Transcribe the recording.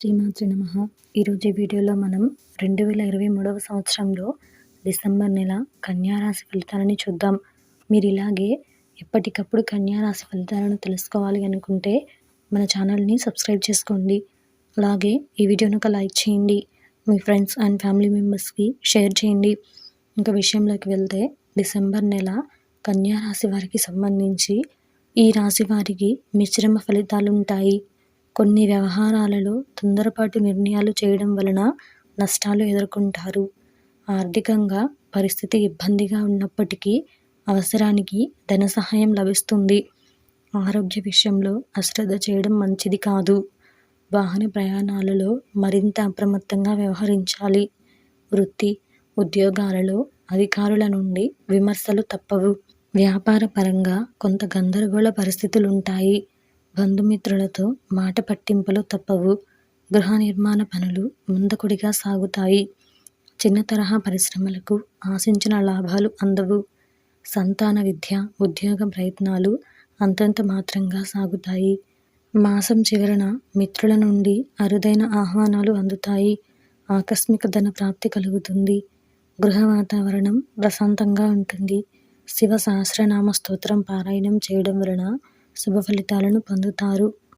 శ్రీమాత్రి నమ. ఈరోజు వీడియోలో మనం రెండు వేల ఇరవై మూడవ సంవత్సరంలో డిసెంబర్ నెల కన్యారాశి ఫలితాలని చూద్దాం. మీరు ఇలాగే ఎప్పటికప్పుడు కన్యారాశి ఫలితాలను తెలుసుకోవాలి అనుకుంటే మన ఛానల్ని సబ్స్క్రైబ్ చేసుకోండి. అలాగే ఈ వీడియోను ఒక లైక్ చేయండి. మీ ఫ్రెండ్స్ అండ్ ఫ్యామిలీ మెంబర్స్కి షేర్ చేయండి. ఇంకా విషయంలోకి వెళ్తే డిసెంబర్ నెల కన్యారాశి వారికి సంబంధించి ఈ రాశి వారికి మిశ్రమ ఫలితాలు ఉంటాయి కొన్ని వ్యవహారాలలో తొందరపాటు నిర్ణయాలు చేయడం వలన నష్టాలు ఎదుర్కొంటారు. ఆర్థికంగా పరిస్థితి ఇబ్బందిగా ఉన్నప్పటికీ అవసరానికి ధన సహాయం లభిస్తుంది. ఆరోగ్య విషయంలో అశ్రద్ధ చేయడం మంచిది కాదు. వాహన ప్రయాణాలలో మరింత అప్రమత్తంగా వ్యవహరించాలి. వృత్తి ఉద్యోగాలలో అధికారుల నుండి విమర్శలు తప్పవు. వ్యాపార పరంగా కొంత గందరగోళ పరిస్థితులు ఉంటాయి బంధుమిత్రులతో మాట పట్టింపులు తప్పవు. గృహ నిర్మాణ పనులు ముందకుడిగా సాగుతాయి. చిన్న తరహా పరిశ్రమలకు ఆశించిన లాభాలు అందవు. సంతాన విద్య ఉద్యోగ ప్రయత్నాలు అంతంత మాత్రంగా సాగుతాయి. మాసం చివరన మిత్రుల నుండి అరుదైన ఆహ్వానాలు అందుతాయి. ఆకస్మిక ధన ప్రాప్తి కలుగుతుంది. గృహ వాతావరణం ప్రశాంతంగా ఉంటుంది. శివ సహస్రనామ స్తోత్రం పారాయణం చేయడం వలన శుభ ఫలితాలను పొందుతారు.